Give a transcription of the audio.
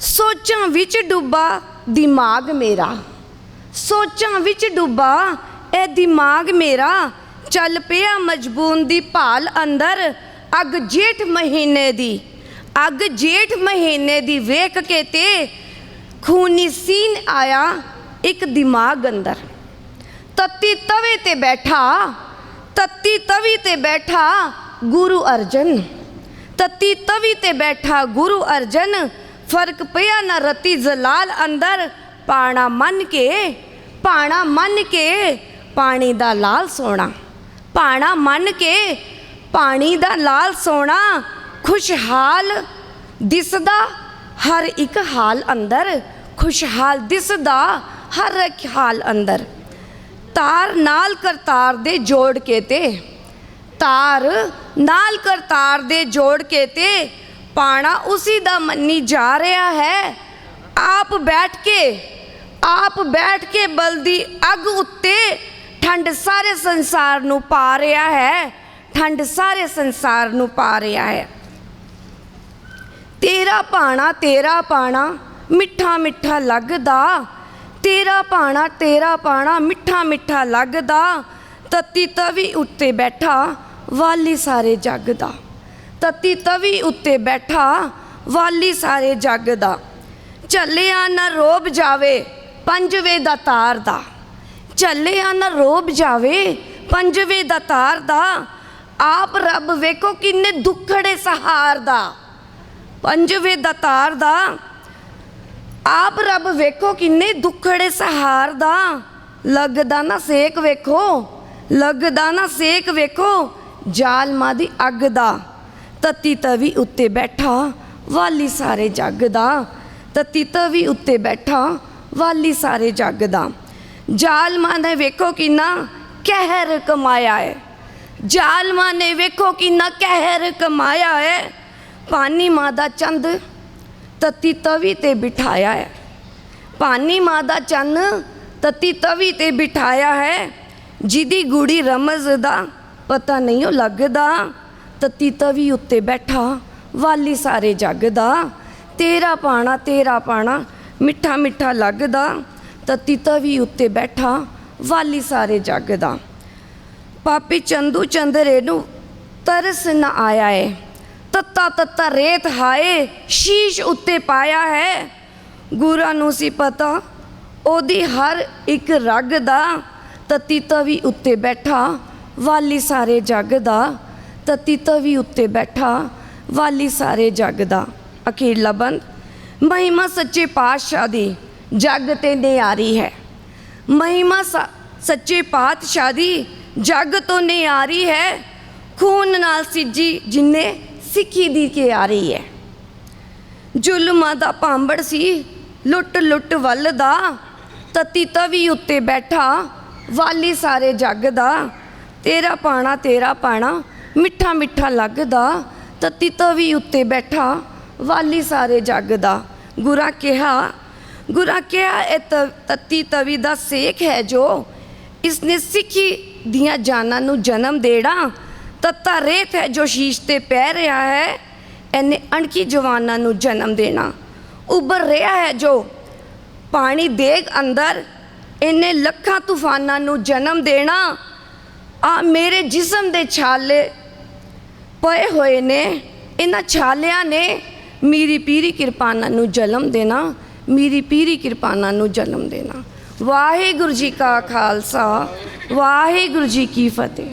ਸੋਚਾਂ ਵਿੱਚ ਡੁੱਬਾ ਦਿਮਾਗ ਮੇਰਾ। ਸੋਚਾਂ ਵਿੱਚ ਡੁੱਬਾ, ਇਹ ਦਿਮਾਗ ਮੇਰਾ। ਚੱਲ ਪਿਆ ਮਜਬੂਨ ਦੀ ਭਾਲ ਅੰਦਰ, ਅੱਗ ਜੇਠ ਮਹੀਨੇ ਦੀ। ਅੱਗ ਜੇਠ ਮਹੀਨੇ ਦੀ ਵੇਖ ਕੇ ਤੇ ਖੂਨੀ ਸੀਨ ਆਇਆ ਇੱਕ ਦਿਮਾਗ ਅੰਦਰ। ਤੱਤੀ ਤਵੇ ਤੇ ਬੈਠਾ, ਤੱਤੀ ਤਵੀ ਤੇ ਬੈਠਾ ਗੁਰੂ ਅਰਜਨ। ਤੱਤੀ ਤਵੀ ਤੇ ਬੈਠਾ ਗੁਰੂ ਅਰਜਨ ਫ਼ਰਕ ਪਿਆ ਨਾ ਰਤੀ ਜ਼ਲਾਲ ਅੰਦਰ, ਪਾਣਾ ਮੰਨ ਕੇ, ਪਾਣਾ ਮੰਨ ਕੇ ਪਾਣੀ ਦਾ ਲਾਲ ਸੋਣਾ। ਪਾਣਾ ਮੰਨ ਕੇ ਪਾਣੀ ਦਾ ਲਾਲ ਸੋਣਾ, ਖੁਸ਼ਹਾਲ ਦਿਸਦਾ ਹਰ ਇੱਕ ਹਾਲ ਅੰਦਰ, ਖੁਸ਼ਹਾਲ ਦਿਸਦਾ ਹਰ ਇੱਕ ਹਾਲ ਅੰਦਰ। ਤਾਰ ਨਾਲ ਕਰਤਾਰ ਦੇ ਜੋੜ ਕੇ ਤੇ, ਤਾਰ ਨਾਲ ਕਰਤਾਰ ਦੇ ਜੋੜ ਕੇ ਤੇ ਪਾਣਾ ਉਸੇ ਦਾ ਮੰਨੀ ਜਾ ਰਿਹਾ ਹੈ। ਆਪ ਬੈਠ ਕੇ, ਆਪ ਬੈਠ ਕੇ ਬਲਦੀ ਅੱਗ ਉੱਤੇ ਠੰਡ ਸਾਰੇ ਸੰਸਾਰ ਨੂੰ ਪਾ ਰਿਹਾ ਹੈ। ਠੰਡ ਸਾਰੇ ਸੰਸਾਰ ਨੂੰ ਪਾ ਰਿਹਾ ਹੈ। ਤੇਰਾ ਪਾਣਾ ਤੇਰਾ ਪਾਣਾ ਮਿੱਠਾ ਮਿੱਠਾ ਲੱਗਦਾ। ਤੇਰਾ ਪਾਣਾ ਤੇਰਾ ਪਾਣਾ ਮਿੱਠਾ ਮਿੱਠਾ ਲੱਗਦਾ। ਤਤੀ ਤਵੀ ਉੱਤੇ ਬੈਠਾ, ਵਾਲੀ ਸਾਰੇ ਜੱਗ ਦਾ ਤਤੀ ਤਵੀ ਉੱਤੇ ਬੈਠਾ ਵਾਲੀ ਸਾਰੇ ਜੱਗ ਦਾ। ਚੱਲਿਆ ਨਾ ਰੋਬ ਜਾਵੇ ਪੰਜਵੇਂ ਦਾ ਤਾਰ ਦਾ। ਚੱਲਿਆ ਨਾ ਰੋਬ ਜਾਵੇ ਪੰਜਵੇਂ ਦਾ ਤਾਰ ਦਾ। ਆਪ ਰੱਬ ਵੇਖੋ ਕਿੰਨੇ ਦੁੱਖੜੇ ਸਹਾਰ ਦਾ। ਪੰਜਵੇਂ ਦਾ ਤਾਰ ਦਾ। ਆਪ ਰੱਬ ਵੇਖੋ ਕਿੰਨੇ ਦੁੱਖੜੇ ਸਹਾਰ ਦਾ। ਲੱਗਦਾ ਨਾ ਸੇਕ ਵੇਖੋ, ਲੱਗਦਾ ਨਾ ਸੇਕ ਵੇਖੋ, ਜਾਲਮਾ ਦੀ ਅੱਗ ਦਾ। ਤਤੀ ਤਵੀ ਉੱਤੇ ਬੈਠਾ, ਵਾਲੀ ਸਾਰੇ ਜੱਗ ਦਾ। ਤਤੀ ਤਵੀ ਉੱਤੇ ਬੈਠਾ, ਵਾਲੀ ਸਾਰੇ ਜੱਗ ਦਾ। ਜਾਲਮਾਂ ਨੇ ਵੇਖੋ ਕਿੰਨਾ ਕਹਿਰ ਕਮਾਇਆ ਹੈ। ਜਾਲਮਾਂ ਨੇ ਵੇਖੋ ਕਿੰਨਾ ਕਹਿਰ ਕਮਾਇਆ ਹੈ। ਪਾਨੀ ਮਾਂ ਦਾ ਚੰਦ ਤਤੀ ਤਵੀ ਤੇ ਬਿਠਾਇਆ ਹੈ। ਪਾਨੀ ਮਾਂ ਦਾ ਚੰਨ ਤਤੀ ਤਵੀ ਤੇ ਬਿਠਾਇਆ ਹੈ। ਜਿਹਦੀ ਗੂੜੀ ਰਮਜ਼ ਦਾ ਪਤਾ ਨਹੀਂ ਉਹ ਲੱਗਦਾ। ਤਤੀ ਤਵੀ ਉੱਤੇ ਬੈਠਾ, ਵਾਲੀ ਸਾਰੇ ਜੱਗ ਦਾ। ਤੇਰਾ ਪਾਣਾ ਤੇਰਾ ਪਾਣਾ, ਮਿੱਠਾ ਮਿੱਠਾ ਲੱਗਦਾ। ਤਤੀ ਤਵੀ ਉੱਤੇ ਬੈਠਾ, ਵਾਲੀ ਸਾਰੇ ਜੱਗ ਦਾ। ਪਾਪੀ ਚੰਦੂ ਚੰਦਰੇ ਨੂੰ ਤਰਸ ਨਾ ਆਇਆ ਏ। ਤੱਤਾ ਤੱਤਾ ਰੇਤ ਹਾਏ, ਸ਼ੀਸ਼ ਉੱਤੇ ਪਾਇਆ ਹੈ। ਗੁਰਾਂ ਨੂੰ ਸੀ ਪਤਾ, ਉਹਦੀ ਹਰ ਇੱਕ ਰਗ ਦਾ। ਤਤੀ ਤਵੀ ਉੱਤੇ ਬੈਠਾ, ਵਾਲੀ ਸਾਰੇ ਜੱਗ ਦਾ। ਤਤੀ ਤਵੀ ਉੱਤੇ ਬੈਠਾ, ਵਾਲੀ ਸਾਰੇ ਜੱਗ ਦਾ ਅਖੀਰਲਾ ਬੰਦ ਮਹਿਮਾ ਸੱਚੇ ਪਾਤਸ਼ਾਹ ਦੀ ਜੱਗ ਤੇ ਨਿਆਰੀ ਹੈ। ਮਹਿਮਾ ਸੱਚੇ ਪਾਤਸ਼ਾਹ ਦੀ ਜੱਗ ਤੋਂ ਨਿਆਰੀ ਹੈ। ਖੂਨ ਨਾਲ ਸਿੱਜੀ ਜਿੰਨੇ ਸਿੱਖੀ ਦੀ ਕਿਆਰੀ ਹੈ। ਜ਼ੁਲਮਾਂ ਦਾ ਪਾਂਬੜ ਸੀ, ਲੁੱਟ ਲੁੱਟ ਵੱਲ ਦਾ। ਤਤੀ ਤਵੀ ਉੱਤੇ ਬੈਠਾ, ਵਾਲੀ ਸਾਰੇ ਜੱਗ ਦਾ। ਤੇਰਾ ਪਾਣਾ ਤੇਰਾ ਪਾਣਾ ਮਿੱਠਾ ਮਿੱਠਾ ਲੱਗਦਾ, ਤਤੀ ਤਵੀ ਉੱਤੇ ਬੈਠਾ, ਵਾਲੀ ਸਾਰੇ ਜੱਗ ਦਾ ਗੁਰਾ ਕਿਹਾ ਗੁਰਾ ਕਿਹਾ, ਇਹ ਤ- ਤਤੀ ਤਵੀ ਦਾ ਸੇਖ ਹੈ ਜੋ ਇਸਨੇ ਸਿੱਖੀ ਦੀਆਂ ਜਾਨਾਂ ਨੂੰ ਜਨਮ ਦੇਣਾ। ਤੱਤਾ ਰੇਤ ਹੈ ਜੋ ਸ਼ੀਸ਼ ਤੇ ਪੈ ਰਿਹਾ ਹੈ, ਇਹਨੇ ਅਣਖੀ ਜਵਾਨਾਂ ਨੂੰ ਜਨਮ ਦੇਣਾ। ਉੱਭਰ ਰਿਹਾ ਹੈ ਜੋ ਪਾਣੀ ਦੇਗ ਅੰਦਰ, ਇਹਨੇ ਲੱਖਾਂ ਤੂਫਾਨਾਂ ਨੂੰ ਜਨਮ ਦੇਣਾ। ਆ ਮੇਰੇ ਜਿਸਮ ਦੇ ਛਾਲੇ ਪਏ ਹੋਏ ਨੇ, ਇਹਨਾਂ ਛਾਲਿਆਂ ਨੇ ਮੀਰੀ ਪੀਰੀ ਕਿਰਪਾਨਾਂ ਨੂੰ ਜਨਮ ਦੇਣਾ, ਮੀਰੀ ਪੀਰੀ ਕਿਰਪਾਨਾਂ ਨੂੰ ਜਨਮ ਦੇਣਾ। ਵਾਹਿਗੁਰੂ ਜੀ ਕਾ ਖਾਲਸਾ, ਵਾਹਿਗੁਰੂ ਜੀ ਕੀ ਫਤਿਹ।